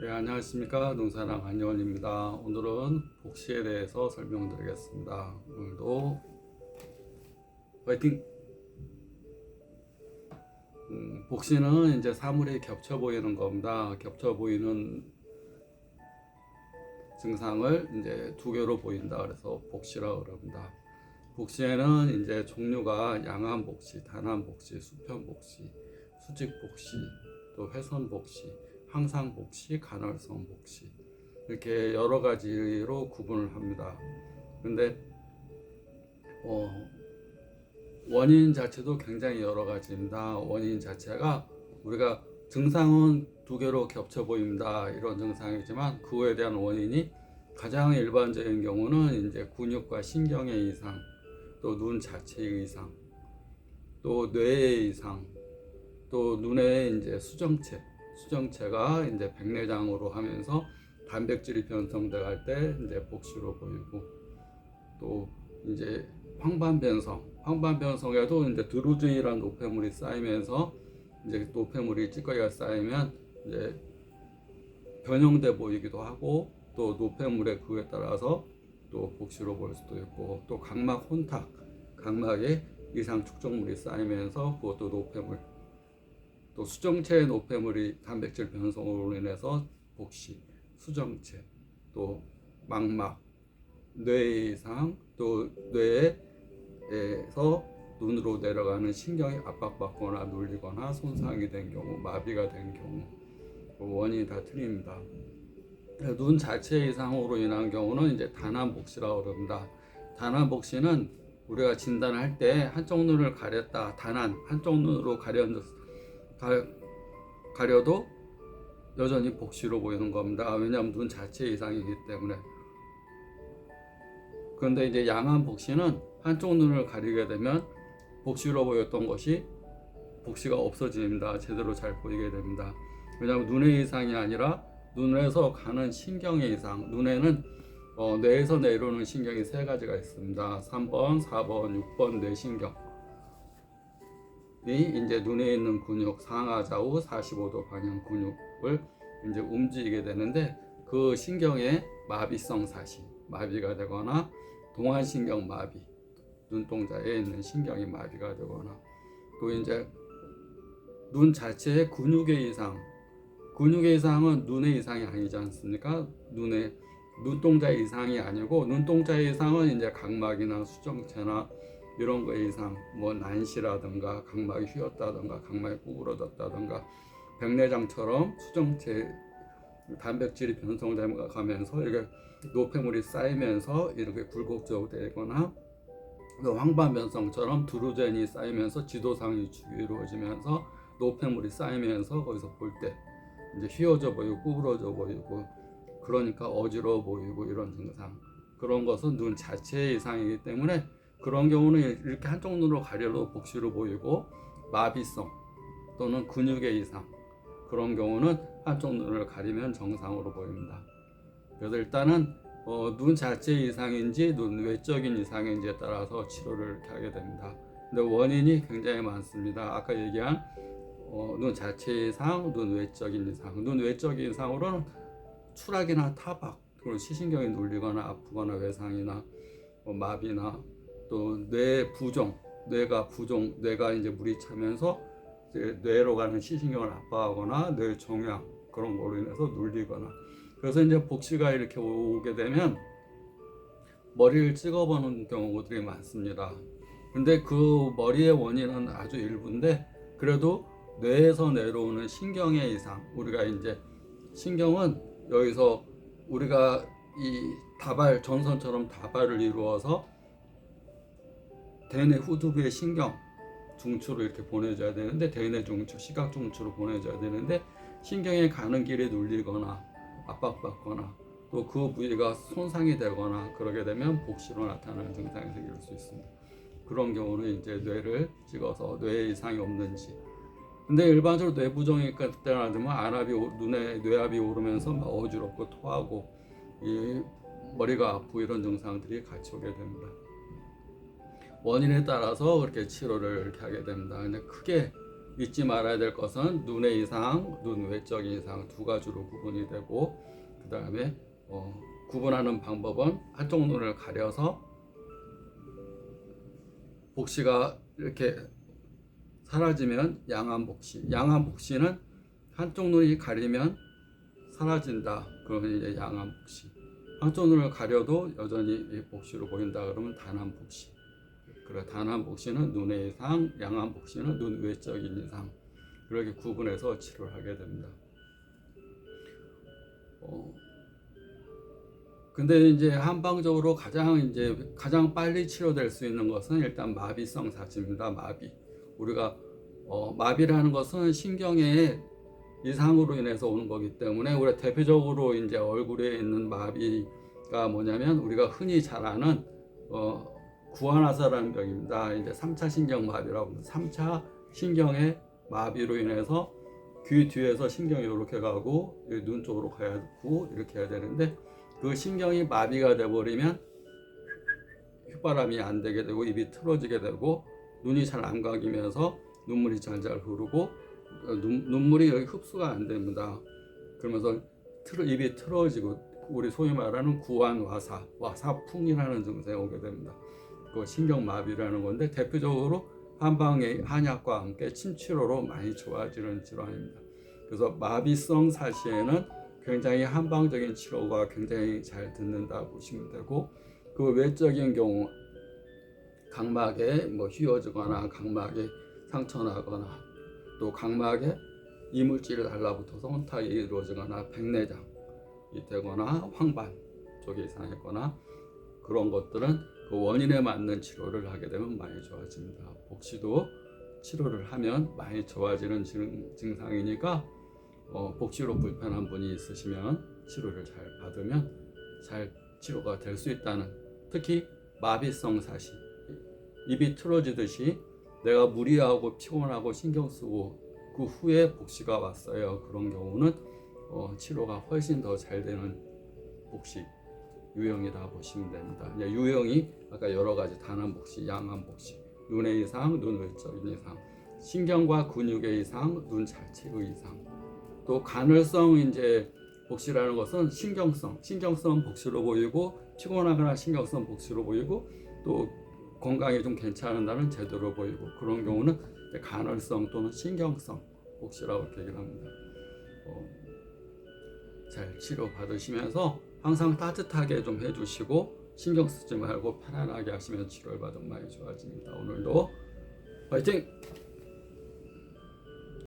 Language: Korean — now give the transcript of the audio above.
네, 안녕하십니까. 농사랑 안녕원입니다. 오늘은 복시에 대해서 설명드리겠습니다. 오늘도 화이팅! 음, 복시는 이제 사물이 겹쳐 보이는 겁니다. 겹쳐 보이는 증상을 이제 두 개로 보인다. 그래서 복시라고 그럽니다. 복시에는 이제 종류가 양한 복시, 단한 복시, 수편 복시, 수직 복시, 또 회선 복시, 항상 복시, 간헐성 복시 이렇게 여러 가지로 구분을 합니다. 근데 어, 원인 자체도 굉장히 여러 가지입니다. 원인 자체가 우리가 증상은 두 개로 겹쳐 보입니다. 이런 증상이지만 그에 대한 원인이 가장 일반적인 경우는 이제 근육과 신경의 이상, 또 눈 자체의 이상, 또 뇌의 이상, 또 눈의 이제 수정체, 수정체가 이제 백내장으로 하면서 단백질이 변성돼 갈 때 이제 복시로 보이고 또 이제 황반 변성, 황반 변성에도 이제 드루증이라는 노폐물이 쌓이면서 이제 노폐물이 찌꺼기가 쌓이면 이제 변형돼 보이기도 하고 또 노폐물의 그에 따라서 또 복시로 보일 수도 있고 또 각막 혼탁, 각막에 이상 축적물이 쌓이면서 그것도 노폐물 또 수정체의 노폐물이 단백질 변성으로 인해서 복시, 수정체, 또 망막, 뇌 이상, 또 뇌에서 눈으로 내려가는 신경이 압박받거나 눌리거나 손상이 된 경우, 마비가 된 경우 그 원인이 다 틀립니다. 눈 자체 이상으로 인한 경우는 이제 단한복시라고 그럽니다. 단한복시는 우리가 진단할 때 한쪽 눈을 가렸다, 단한 한쪽 눈으로 가려졌 가, 가 려도 여전히 복시로 보이는 겁니다. 왜냐하면 눈 자체 이상이기 때문에. 그런데 이제 양한 복시는 한쪽 눈을 가리게 되면 복시로 보였던 것이 복시가 없어집니다. 제대로 잘 보이게 됩니다. 왜냐하면 눈의 이상이 아니라 눈에서 가는 신경의 이상. 눈에는 어, 뇌에서 내려오는 신경이 세 가지가 있습니다. 3번, 4번, 6번 뇌신경. 이 이제 눈에 있는 근육 상하 좌우 45도 방향 근육을 이제 움직이게 되는데 그 신경의 마비성 사시 마비가 되거나 동안신경 마비 눈동자에 있는 신경이 마비가 되거나 또 이제 눈 자체의 근육의 이상 근육의 이상은 눈의 이상이 아니지 않습니까? 눈의 눈동자 이상이 아니고 눈동자 이상은 이제 각막이나 수정체나 이런 거 이상 뭐 난시라든가 각막이 휘었다든가 각막이 구부러졌다든가 백내장처럼 수정체 단백질이 변성되면서 이렇게 노폐물이 쌓이면서 이렇게 굴곡적으로 되거나 또 황반 변성처럼 드루젠이 쌓이면서 지도상 위축이 이루어지면서 노폐물이 쌓이면서 거기서 볼 때 이제 휘어져 보이고 구부러져 보이고 그러니까 어지러워 보이고 이런 증상. 그런 것은 눈 자체의 이상이기 때문에 그런 경우는 이렇게 한쪽 눈으로 가려도 복시로 보이고 마비성 또는 근육의 이상 그런 경우는 한쪽 눈을 가리면 정상으로 보입니다. 그래서 일단은 어, 눈 자체 이상인지 눈 외적인 이상인지에 따라서 치료를 이렇게 하게 됩니다. 근데 원인이 굉장히 많습니다. 아까 얘기한 어, 눈 자체 이상, 눈 외적인 이상, 눈 외적인 이상으로는 추락이나 타박, 그리고 시신경이 눌리거나 아프거나 외상이나 뭐 마비나 또 뇌 부종, 뇌가 부종, 뇌가 이제 물이 차면서 이제 뇌로 가는 시신경을 압박하거나 뇌 종양 그런 거로 인해서 눌리거나 그래서 이제 복시가 이렇게 오게 되면 머리를 찍어보는 경우들이 많습니다. 근데 그 머리의 원인은 아주 일부인데 그래도 뇌에서 내려오는 신경의 이상 우리가 이제 신경은 여기서 우리가 이 다발 전선처럼 다발을 이루어서 대뇌 후두부의 신경 중추로 이렇게 보내줘야 되는데 대뇌 중추, 시각 중추로 보내줘야 되는데 신경에 가는 길에 눌리거나 압박받거나 또 그 부위가 손상이 되거나 그러게 되면 복시로 나타나는 증상이 생길 수 있습니다. 그런 경우는 이제 뇌를 찍어서 뇌에 이상이 없는지 근데 일반적으로 뇌부종이 때라면 안압이 눈에 뇌압이 오르면서 막 어지럽고 토하고 이 머리가 아프고 이런 증상들이 같이 오게 됩니다. 원인에 따라서 그렇게 치료를 이렇게 하게 됩니다. 근데 크게 잊지 말아야 될 것은 눈의 이상, 눈 외적인 이상 두 가지로 구분이 되고 그 다음에 어, 구분하는 방법은 한쪽 눈을 가려서 복시가 이렇게 사라지면 양한 복시. 양한 복시는 한쪽 눈이 가리면 사라진다. 그러면 이제 양한 복시. 한쪽 눈을 가려도 여전히 이 복시로 보인다. 그러면 단한 복시. 단한 복시는 눈의 이상, 복시는 눈 외적인 이상. 그렇게 구분해서 치료를 하게 됩니다. 어, 근데 이제 한방적으로 가장 이제 가장 빨리 치료될 수 있는 것은 일단 마비성 사지입니다. 마비. 우리가 어, 마비라는 것은 신경의 이상으로 인해서 오는 거기 때문에 우리가 대표적으로 이제 얼굴에 있는 마비가 뭐냐면 우리가 흔히 잘 아는 어, 구안화사라는 병입니다. 이제 3차 신경 마비라고 합니다. 3차 신경의 마비로 인해서 귀 뒤에서 신경이 이렇게 가고 눈 쪽으로 가야 되고 이렇게 해야 되는데 그 신경이 마비가 돼 버리면 휘바람이 안 되게 되고 입이 틀어지게 되고 눈이 잘 안 감기면서 눈물이 잘잘 흐르고 어, 눈, 눈물이 여기 흡수가 안 됩니다. 그러면서 틀, 입이 틀어지고 우리 소위 말하는 구안와사, 와사풍이라는 증상이 오게 됩니다. 그 신경마비라는 건데 대표적으로 한방의 한약과 함께 침치료로 많이 좋아지는 질환입니다. 그래서 마비성 사시에는 굉장히 한방적인 치료가 굉장히 잘 듣는다 보시면 되고 그 외적인 경우 각막에 뭐 휘어지거나 각막에 상처 나거나 또 각막에 이물질이 달라붙어서 혼탁이 이루어지거나 백내장이 되거나 황반 쪽에 이상했거나 그런 것들은 그 원인에 맞는 치료를 하게 되면 많이 좋아집니다. 복시도 치료를 하면 많이 좋아지는 증, 증상이니까 어, 복시로 불편한 분이 있으시면 치료를 잘 받으면 잘 치료가 될 수 있다는 특히 마비성 사시 입이 틀어지듯이 내가 무리하고 피곤하고 신경 쓰고 그 후에 복시가 왔어요. 그런 경우는 어, 치료가 훨씬 더 잘 되는 복시 유형이라 보시면 됩니다. 유형이 아까 여러 가지 양한 복시, 눈의 이상, 눈 외적인 이상, 신경과 근육의 이상, 눈 자체의 이상, 또 간헐성 이제 복시라는 것은 신경성, 신경성 복시로 보이고 피곤하거나 신경성 복시로 보이고 또 건강이 좀 괜찮은 날은 제대로 보이고 그런 경우는 간헐성 또는 신경성 복시라고 얘기를 합니다. 어, 잘 치료 받으시면서 항상 따뜻하게 좀 해주시고 신경 쓰지 말고 편안하게 하시면 치료를 받으면 많이 좋아집니다. 오늘도 화이팅!